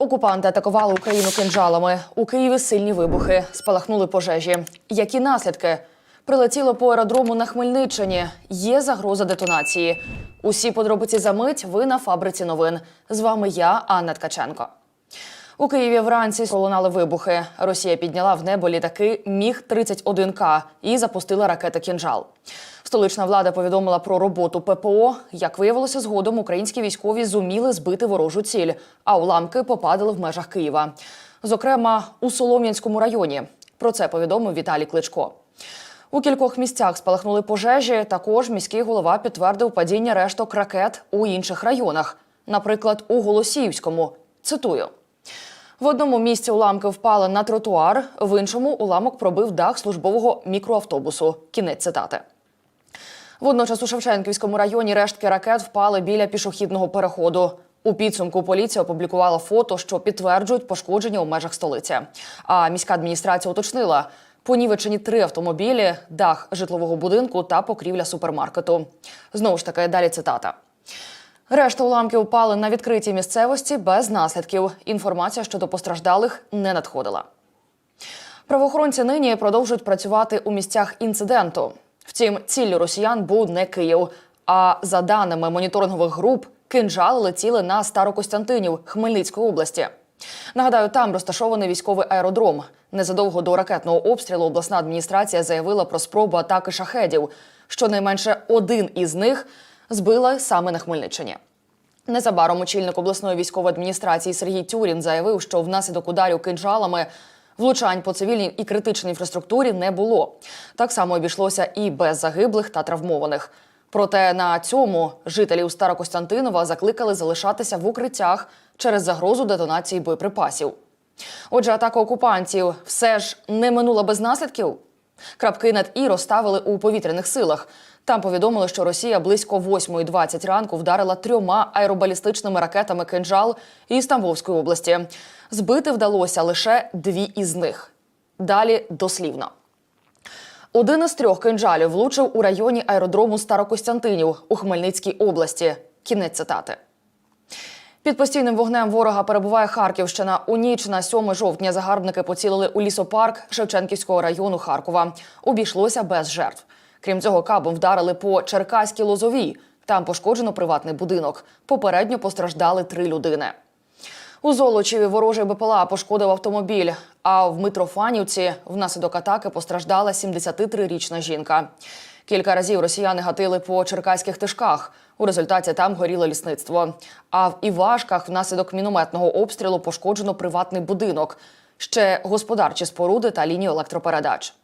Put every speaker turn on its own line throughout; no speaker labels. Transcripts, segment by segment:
Окупанти атакували Україну кинджалами. У Києві сильні вибухи, спалахнули пожежі. Які наслідки? Прилетіло по аеродрому на Хмельниччині. Є загроза детонації. Усі подробиці за мить. Ви на фабриці новин. З вами я, Анна Ткаченко. У Києві вранці пролунали вибухи. Росія підняла в небо літаки Міг 31 к і запустила ракети «Кінжал». Столична влада повідомила про роботу ППО. Як виявилося згодом, українські військові зуміли збити ворожу ціль, а уламки попадали в межах Києва. Зокрема, у Солом'янському районі. Про це повідомив Віталій Кличко. У кількох місцях спалахнули пожежі. Також міський голова підтвердив падіння решток ракет у інших районах, наприклад, у Голосіївському. Цитую. В одному місці уламки впали на тротуар, в іншому уламок пробив дах службового мікроавтобусу. Кінець цитати. Водночас у Шевченківському районі рештки ракет впали біля пішохідного переходу. У підсумку поліція опублікувала фото, що підтверджують пошкодження у межах столиці. А міська адміністрація уточнила. Понівечені три автомобілі, дах житлового будинку та покрівля супермаркету. Знову ж таки, далі цитата. Решта уламків упали на відкритій місцевості без наслідків. Інформація щодо постраждалих не надходила. Правоохоронці нині продовжують працювати у місцях інциденту. Втім, ціллю росіян був не Київ. А за даними моніторингових груп, кинджали летіли на Старокостянтинів Хмельницької області. Нагадаю, там розташований військовий аеродром. Незадовго до ракетного обстрілу обласна адміністрація заявила про спробу атаки шахедів. Щонайменше один із них збила саме на Хмельниччині. Незабаром очільник обласної військової адміністрації Сергій Тюрін заявив, що внаслідок ударів кинджалами влучань по цивільній і критичній інфраструктурі не було. Так само обійшлося і без загиблих та травмованих. Проте на цьому жителів Старокостянтинова закликали залишатися в укриттях через загрозу детонації боєприпасів. Отже, атака окупантів все ж не минула без наслідків. Крапки над і розставили у повітряних силах. Там повідомили, що Росія близько 8.20 ранку вдарила трьома аеробалістичними ракетами кинджал із Тамбовської області. Збити вдалося лише дві із них. Далі дослівно. Один із трьох кинджалів влучив у районі аеродрому Старокостянтинів у Хмельницькій області. Кінець цитати. Під постійним вогнем ворога перебуває Харківщина. У ніч на 7 жовтня загарбники поцілили у лісопарк Шевченківського району Харкова. Обійшлося без жертв. Крім цього, кабом вдарили по Черкаській Лозовій. Там пошкоджено приватний будинок. Попередньо постраждали три людини. У Золочеві ворожий БПЛА пошкодив автомобіль. А в Митрофанівці внаслідок атаки постраждала 73-річна жінка. Кілька разів росіяни гатили по черкаських тишках. У результаті там горіло лісництво. А в Івашках внаслідок мінометного обстрілу пошкоджено приватний будинок, ще господарчі споруди та лінію електропередач.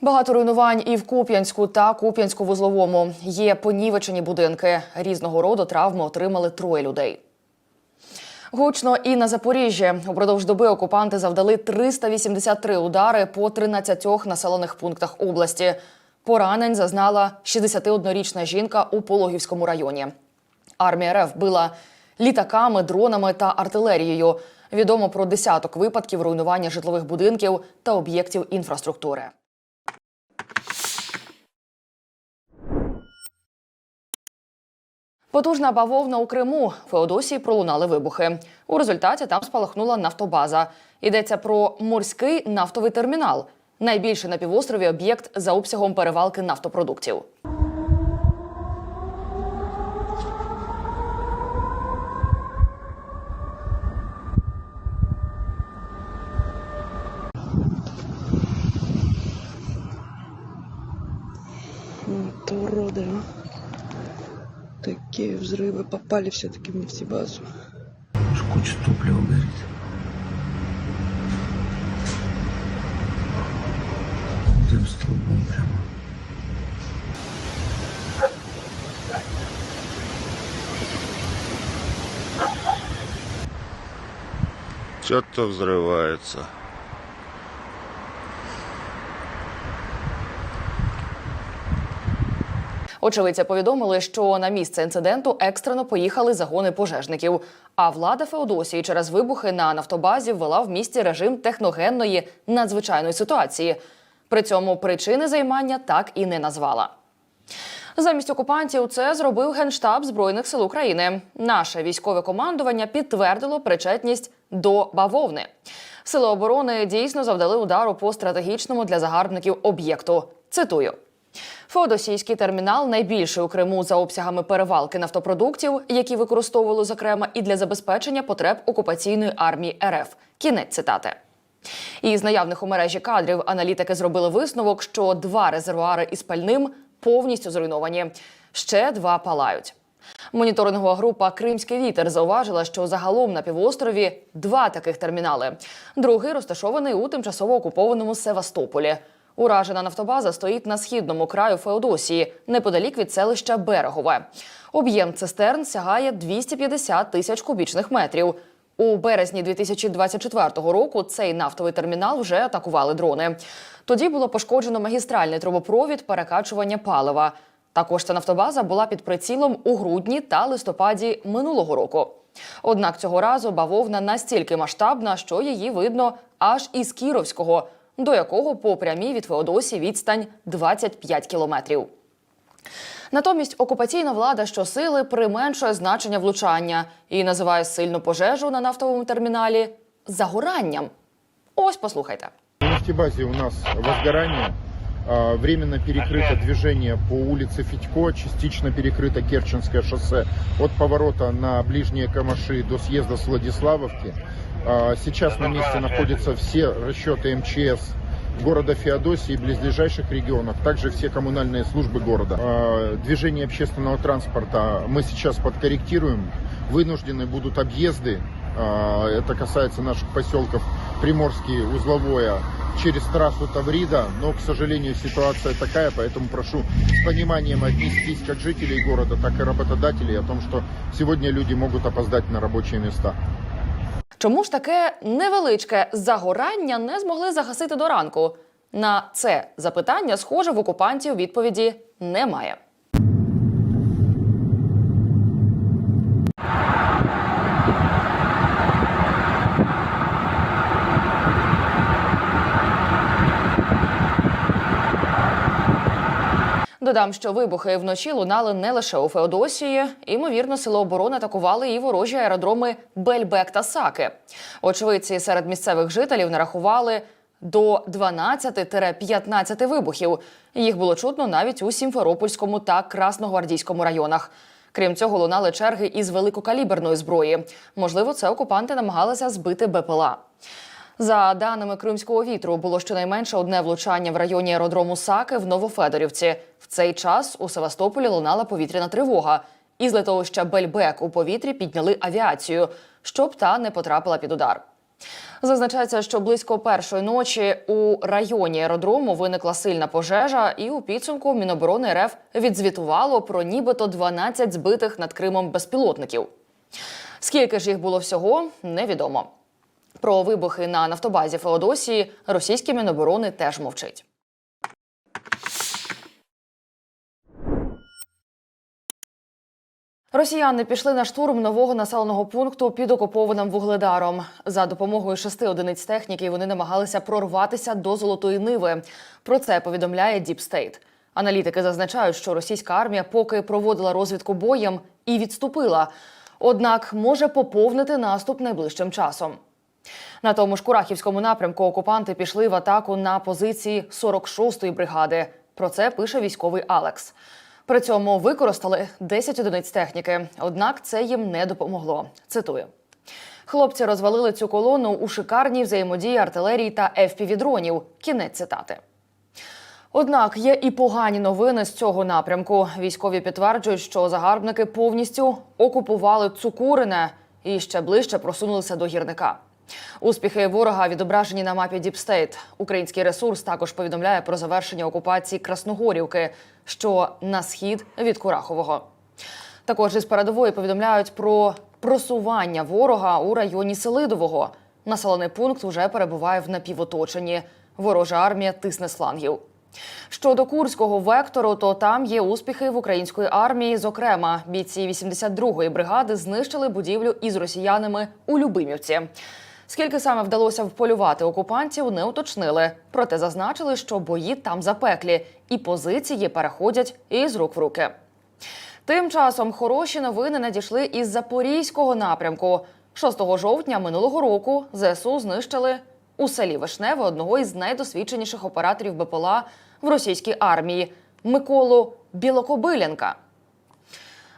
Багато руйнувань і в Куп'янську та Куп'янську-вузловому. Є понівечені будинки. Різного роду травми отримали троє людей. Гучно і на Запоріжжі. Упродовж доби окупанти завдали 383 удари по 13 населених пунктах області. Поранень зазнала 61-річна жінка у Пологівському районі. Армія РФ била літаками, дронами та артилерією. Відомо про десяток випадків руйнування житлових будинків та об'єктів інфраструктури. Потужна бавовна у Криму. Феодосії пролунали вибухи. У результаті там спалахнула нафтобаза. Йдеться про морський нафтовий термінал, найбільший на півострові об'єкт за обсягом перевалки нафтопродуктів.
Такие взрывы попали все-таки в нефтебазу.
Куча топлива горит. Дым столбом прямо.
Что-то взрывается.
Очевидці повідомили, що на місце інциденту екстрено поїхали загони пожежників. А влада Феодосії через вибухи на нафтобазі ввела в місті режим техногенної надзвичайної ситуації. При цьому причини займання так і не назвала. Замість окупантів це зробив генштаб збройних сил України. Наше військове командування підтвердило причетність до бавовни. Сили оборони дійсно завдали удару по стратегічному для загарбників об'єкту. Цитую. Феодосійський термінал найбільший у Криму за обсягами перевалки нафтопродуктів, які використовували зокрема і для забезпечення потреб окупаційної армії РФ. Кінець цитати. Із наявних у мережі кадрів аналітики зробили висновок, що два резервуари із пальним повністю зруйновані. Ще два палають. Моніторингова група Кримський вітер зауважила, що загалом на півострові два таких термінали. Другий розташований у тимчасово окупованому Севастополі. Уражена нафтобаза стоїть на східному краю Феодосії, неподалік від селища Берегове. Об'єм цистерн сягає 250 тисяч кубічних метрів. У березні 2024 року цей нафтовий термінал вже атакували дрони. Тоді було пошкоджено магістральний трубопровід перекачування палива. Також ця нафтобаза була під прицілом у грудні та листопаді минулого року. Однак цього разу бавовна настільки масштабна, що її видно аж із Кіровського, до якого по прямій від Феодосії відстань 25 кілометрів. Натомість окупаційна влада щосили применшує значення влучання і називає сильну пожежу на нафтовому терміналі загоранням. Ось послухайте.
На нефтебазе у нас возгорание. А, Временно перекрыто движение по улице Федько, частично перекрыто Керченское шоссе от поворота на ближние Камаши до съезда с Владиславовки. А, Сейчас на месте находятся все расчеты МЧС города Феодосии и близлежащих регионов, также все коммунальные службы города. А, Движение общественного транспорта мы сейчас подкорректируем. Вынуждены будут объезды а, Это касается наших поселков Приморский, Узловое, через трассу Таврида. Но, к сожалению, ситуация такая, поэтому прошу с пониманием отнестись как жителей города, так и работодателей о том, что сегодня люди могут опоздать на рабочие места.
Чому ж таке невеличке загорання не змогли загасити до ранку? На це запитання, схоже, в окупантів відповіді немає. Додам, що вибухи вночі лунали не лише у Феодосії. Імовірно, сили оборони атакували і ворожі аеродроми Бельбек та Саки. Очевидці серед місцевих жителів нарахували до 12-15 вибухів. Їх було чутно навіть у Сімферопольському та Красногвардійському районах. Крім цього, лунали черги із великокаліберної зброї. Можливо, це окупанти намагалися збити БПЛА. За даними кримського вітру, було щонайменше одне влучання в районі аеродрому Саки в Новофедорівці. В цей час у Севастополі лунала повітряна тривога. Із литовища Бельбек у повітрі підняли авіацію, щоб та не потрапила під удар. Зазначається, що близько першої ночі у районі аеродрому виникла сильна пожежа, і у підсумку Міноборони РФ відзвітувало про нібито 12 збитих над Кримом безпілотників. Скільки ж їх було всього, невідомо. Про вибухи на нафтобазі Феодосії російське міноборони теж мовчить. Росіяни пішли на штурм нового населеного пункту під окупованим вугледаром. За допомогою шести одиниць техніки вони намагалися прорватися до Золотої Ниви. Про це повідомляє Deep State. Аналітики зазначають, що російська армія поки проводила розвідку боєм і відступила, однак може поповнити наступ найближчим часом. На тому ж Курахівському напрямку окупанти пішли в атаку на позиції 46-ї бригади. Про це пише військовий Алекс. При цьому використали 10 одиниць техніки, однак це їм не допомогло. Цитую. Хлопці розвалили цю колону у шикарній взаємодії артилерії та FPV-дронів. Кінець цитати. Однак є і погані новини з цього напрямку. Військові підтверджують, що загарбники повністю окупували Цукурине і ще ближче просунулися до гірника. Успіхи ворога відображені на мапі State. Український ресурс також повідомляє про завершення окупації Красногорівки, що на схід від Курахового. Також із передової повідомляють про просування ворога у районі Селидового. Населений пункт вже перебуває в напівоточенні. Ворожа армія тисне слангів. Щодо курського вектору, то там є успіхи в української армії. Зокрема, бійці 82-ї бригади знищили будівлю із росіянами у Любимівці. Скільки саме вдалося вполювати окупантів, не уточнили. Проте зазначили, що бої там запеклі, і позиції переходять із рук в руки. Тим часом хороші новини надійшли із запорізького напрямку. 6 жовтня минулого року ЗСУ знищили у селі Вишневе одного із найдосвідченіших операторів БПЛА в російській армії Миколу Білокобиленка.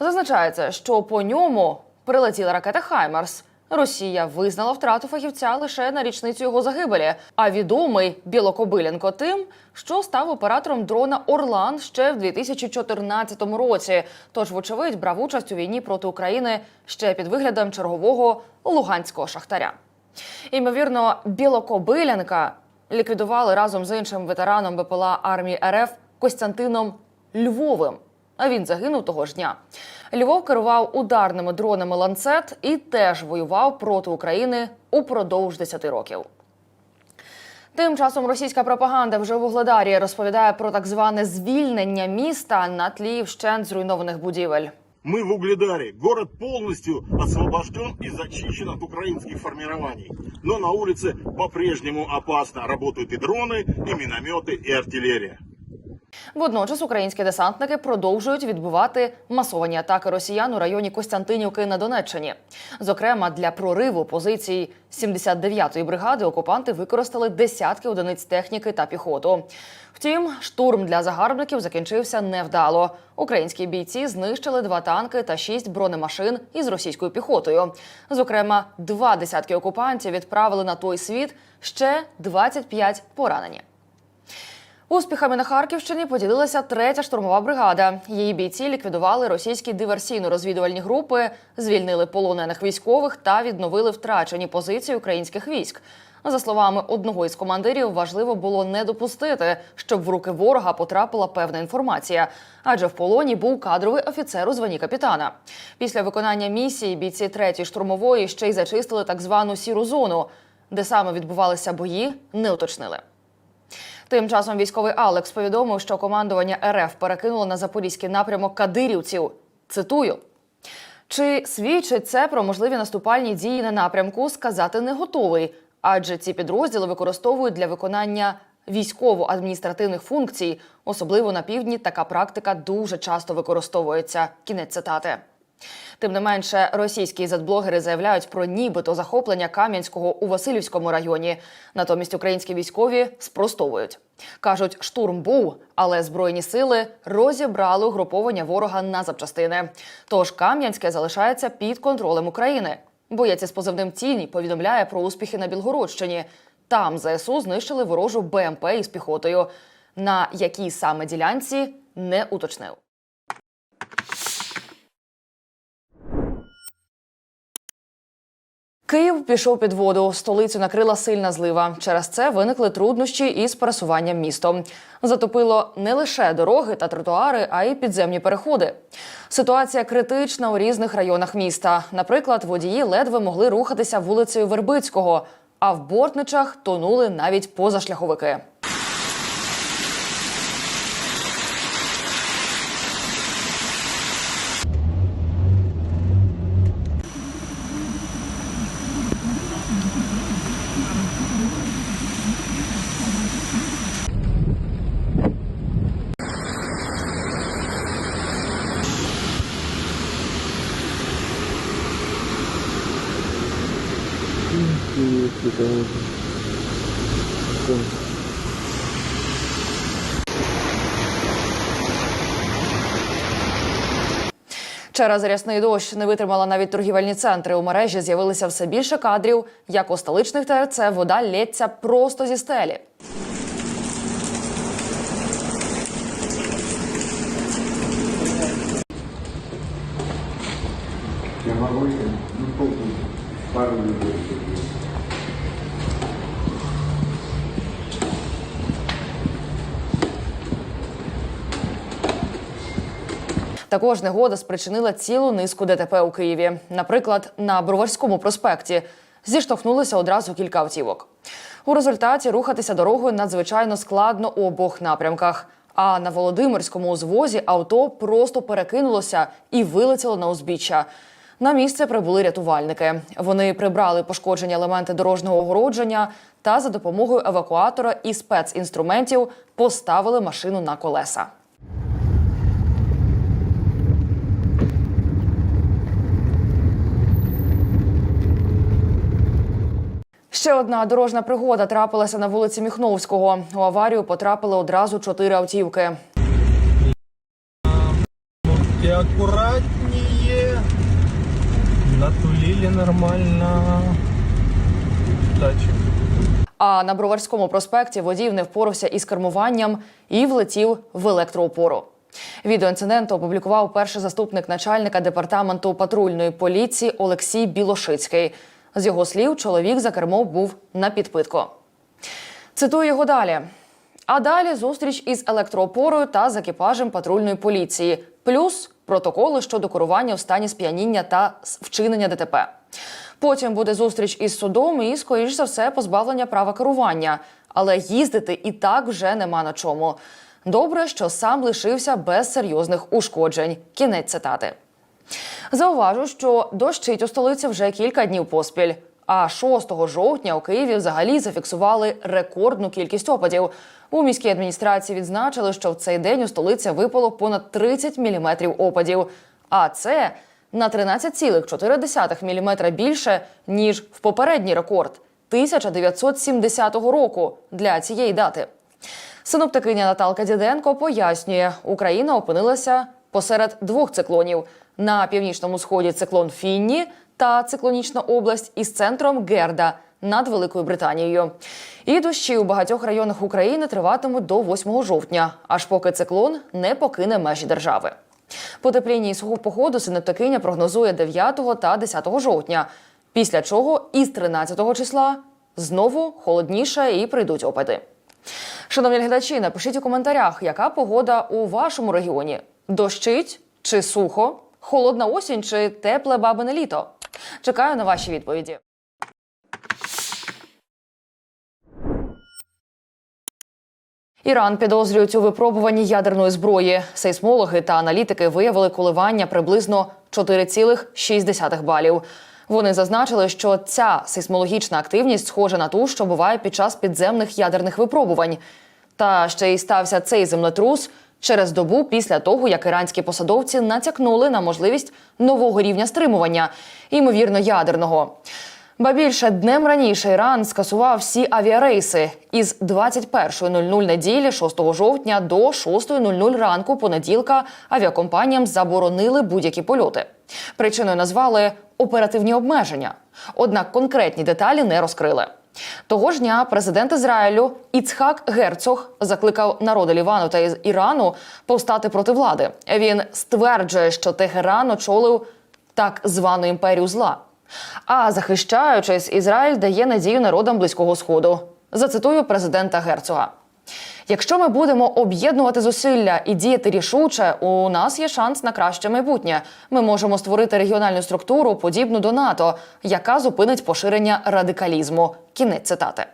Зазначається, що по ньому прилетіла ракета Хаймарс. Росія визнала втрату фахівця лише на річницю його загибелі. А відомий Білокобиленко тим, що став оператором дрона Орлан ще в 2014 році. Тож, вочевидь, брав участь у війні проти України ще під виглядом чергового луганського шахтаря. Імовірно, Білокобиленка ліквідували разом з іншим ветераном БПЛА армії РФ Костянтином Львовим. А він загинув того ж дня. Львов керував ударними дронами ланцет і теж воював проти України упродовж 10 років. Тим часом російська пропаганда вже в Вугледарі розповідає про так зване звільнення міста на тлі вщент зруйнованих будівель.
Мы в Угледаре. Город полностью освобожден и зачищен от украинских формирований. Но на улице по-прежнему опасно. Работают и дроны, и минометы, и артиллерия.
Водночас українські десантники продовжують відбивати масовані атаки росіян у районі Костянтинівки на Донеччині. Зокрема, для прориву позицій 79-ї бригади окупанти використали десятки одиниць техніки та піхоту. Втім, штурм для загарбників закінчився невдало. Українські бійці знищили два танки та шість бронемашин із російською піхотою. Зокрема, два десятки окупантів відправили на той світ ще 25 поранені. Успіхами на Харківщині поділилася третя штурмова бригада. Її бійці ліквідували російські диверсійно-розвідувальні групи, звільнили полонених військових та відновили втрачені позиції українських військ. За словами одного із командирів, важливо було не допустити, щоб в руки ворога потрапила певна інформація, адже в полоні був кадровий офіцер у званні капітана. Після виконання місії бійці третьої штурмової ще й зачистили так звану сіру зону, де саме відбувалися бої, не уточнили. Тим часом військовий Алекс повідомив, що командування РФ перекинуло на запорізький напрямок кадирівців. Цитую. Чи свідчить це про можливі наступальні дії на напрямку, сказати не готовий, адже ці підрозділи використовують для виконання військово-адміністративних функцій, особливо на півдні така практика дуже часто використовується. Кінець цитати. Тим не менше, російські зетблогери заявляють про нібито захоплення Кам'янського у Васильівському районі. Натомість українські військові спростовують. Кажуть, штурм був, але збройні сили розібрали угруповання ворога на запчастини. Тож Кам'янське залишається під контролем України. Боєць із позивним тінь повідомляє про успіхи на Білгородщині. Там ЗСУ знищили ворожу БМП із піхотою. На якій саме ділянці не уточнив. Київ пішов під воду. Столицю накрила сильна злива. Через це виникли труднощі із пересуванням містом. Затопило не лише дороги та тротуари, а й підземні переходи. Ситуація критична у різних районах міста. Наприклад, водії ледве могли рухатися вулицею Вербицького, а в бортничах тонули навіть позашляховики. Через рясний дощ не витримала навіть торгівельні центри. У мережі з'явилися все більше кадрів. Як у столичних ТРЦ вода лється просто зі стелі. Також негода спричинила цілу низку ДТП у Києві. Наприклад, на Броварському проспекті зіштовхнулися одразу кілька автівок. У результаті рухатися дорогою надзвичайно складно у обох напрямках. А на Володимирському узвозі авто просто перекинулося і вилетіло на узбіччя. На місце прибули рятувальники. Вони прибрали пошкоджені елементи дорожнього огородження та за допомогою евакуатора і спецінструментів поставили машину на колеса. Ще одна дорожна пригода трапилася на вулиці Міхновського. У аварію потрапили одразу чотири автівки.
И аккуратнее. Натулили нормально. Тачек.
А на Броварському проспекті водій не впорався із кермуванням і влетів в електроопору. Відео інциденту опублікував перший заступник начальника департаменту патрульної поліції Олексій Білошицький. З його слів, чоловік за кермом був на підпитку. Цитую його далі. А далі зустріч із електроопорою та з екіпажем патрульної поліції, плюс протоколи щодо керування в стані сп'яніння та вчинення ДТП. Потім буде зустріч із судом і, скоріш за все, позбавлення права керування. Але їздити і так вже нема на чому. Добре, що сам лишився без серйозних ушкоджень. Кінець цитати. Зауважу, що дощить у столиці вже кілька днів поспіль. А 6 жовтня у Києві взагалі зафіксували рекордну кількість опадів. У міській адміністрації відзначили, що в цей день у столиці випало понад 30 міліметрів опадів. А це на 13,4 міліметра більше ніж в попередній рекорд 1970 року для цієї дати. Синоптикиня Наталка Діденко пояснює, Україна опинилася посеред двох циклонів: на північному сході циклон Фінні та циклонічна область із центром Герда над Великою Британією. І дощі у багатьох районах України триватимуть до 8 жовтня, аж поки циклон не покине межі держави. Потепління і суху походу синоптикиня прогнозує 9 та 10 жовтня, після чого із 13 числа знову холодніше і прийдуть опади. Шановні глядачі, напишіть у коментарях, яка погода у вашому регіоні: дощить чи сухо, холодна осінь чи тепле бабине літо. Чекаю на ваші відповіді. Іран підозрюють у випробуванні ядерної зброї. Сейсмологи та аналітики виявили коливання приблизно 4,6 балів. Вони зазначили, що ця сейсмологічна активність схожа на ту, що буває під час підземних ядерних випробувань. Та ще й стався цей землетрус через добу після того, як іранські посадовці натякнули на можливість нового рівня стримування, ймовірно, ядерного. Ба більше днем раніше Іран скасував всі авіарейси із 21.00 неділі 6 жовтня до 6.00 ранку понеділка авіакомпаніям заборонили будь-які польоти. Причиною назвали оперативні обмеження. Однак конкретні деталі не розкрили. Того ж дня президент Ізраїлю Іцхак Герцог закликав народи Лівану та Ірану повстати проти влади. Він стверджує, що Тегеран очолив так звану імперію зла. А захищаючись, Ізраїль дає надію народам близького сходу. Зацитую президента Герцога. Якщо ми будемо об'єднувати зусилля і діяти рішуче, у нас є шанс на краще майбутнє. Ми можемо створити регіональну структуру, подібну до НАТО, яка зупинить поширення радикалізму. Кінець цитати.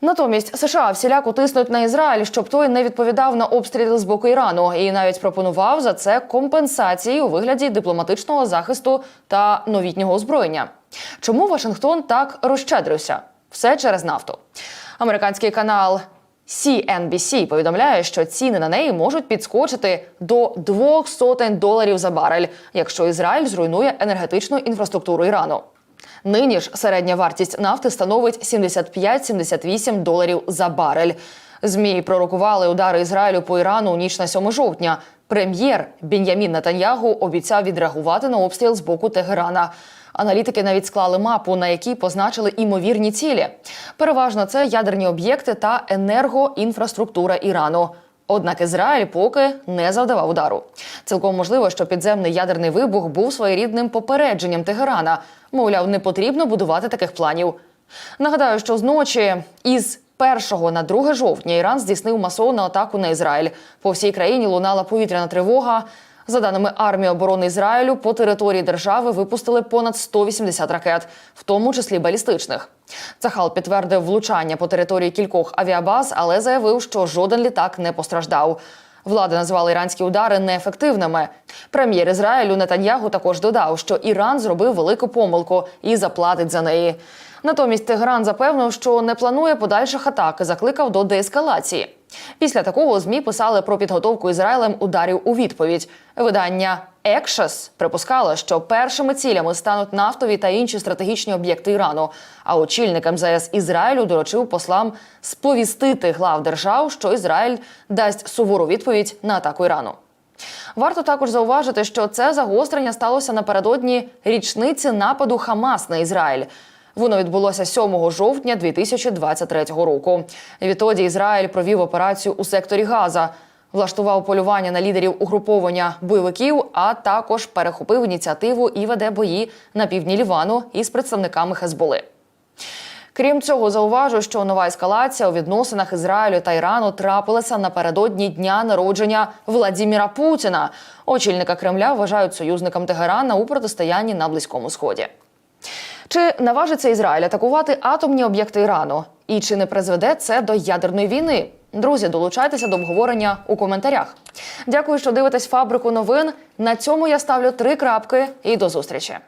Натомість США всіляко тиснуть на Ізраїль, щоб той не відповідав на обстріли з боку Ірану, і навіть пропонував за це компенсації у вигляді дипломатичного захисту та новітнього озброєння. Чому Вашингтон так розщедрився? Все через нафту. Американський канал CNBC повідомляє, що ціни на неї можуть підскочити до двох сотень доларів за барель, якщо Ізраїль зруйнує енергетичну інфраструктуру Ірану. Нині ж середня вартість нафти становить 75-78 доларів за барель. Змі пророкували удари Ізраїлю по Ірану у ніч на 7 жовтня. Прем'єр Бен'ямін Натаньягу обіцяв відреагувати на обстріл з боку Тегерана. Аналітики навіть склали мапу, на якій позначили імовірні цілі. Переважно це ядерні об'єкти та енергоінфраструктура Ірану. Однак Ізраїль поки не завдавав удару. Цілком можливо, що підземний ядерний вибух був своєрідним попередженням Тегерана. Мовляв, не потрібно будувати таких планів. Нагадаю, що зночі із 1 на 2 жовтня Іран здійснив масовану атаку на Ізраїль. По всій країні лунала повітряна тривога. За даними армії оборони Ізраїлю, по території держави випустили понад 180 ракет, в тому числі балістичних. Цахал підтвердив влучання по території кількох авіабаз, але заявив, що жоден літак не постраждав. Влада назвала іранські удари неефективними. Прем'єр Ізраїлю Нетаньягу також додав, що Іран зробив велику помилку і заплатить за неї. Натомість Тегеран запевнив, що не планує подальших атак закликав до деескалації. Після такого змі писали про підготовку Ізраїлем ударів у відповідь. Видання Екшес припускало, що першими цілями стануть нафтові та інші стратегічні об'єкти Ірану. А очільник МЗС Ізраїлю доручив послам сповістити глав держав, що Ізраїль дасть сувору відповідь на атаку Ірану. Варто також зауважити, що це загострення сталося напередодні річниці нападу Хамас на Ізраїль. Воно відбулося 7 жовтня 2023 року. Відтоді Ізраїль провів операцію у секторі Газа, влаштував полювання на лідерів угруповання бойовиків, а також перехопив ініціативу і веде бої на півдні Лівану із представниками Хезболи. Крім цього, зауважу, що нова ескалація у відносинах Ізраїлю та Ірану трапилася напередодні дня народження Владіміра Путіна. Очільника Кремля вважають союзником Тегерана у протистоянні на Близькому Сході. Чи наважиться Ізраїль атакувати атомні об'єкти Ірану? І чи не призведе це до ядерної війни? Друзі, долучайтеся до обговорення у коментарях. Дякую, що дивитесь фабрику новин. На цьому я ставлю три крапки і до зустрічі.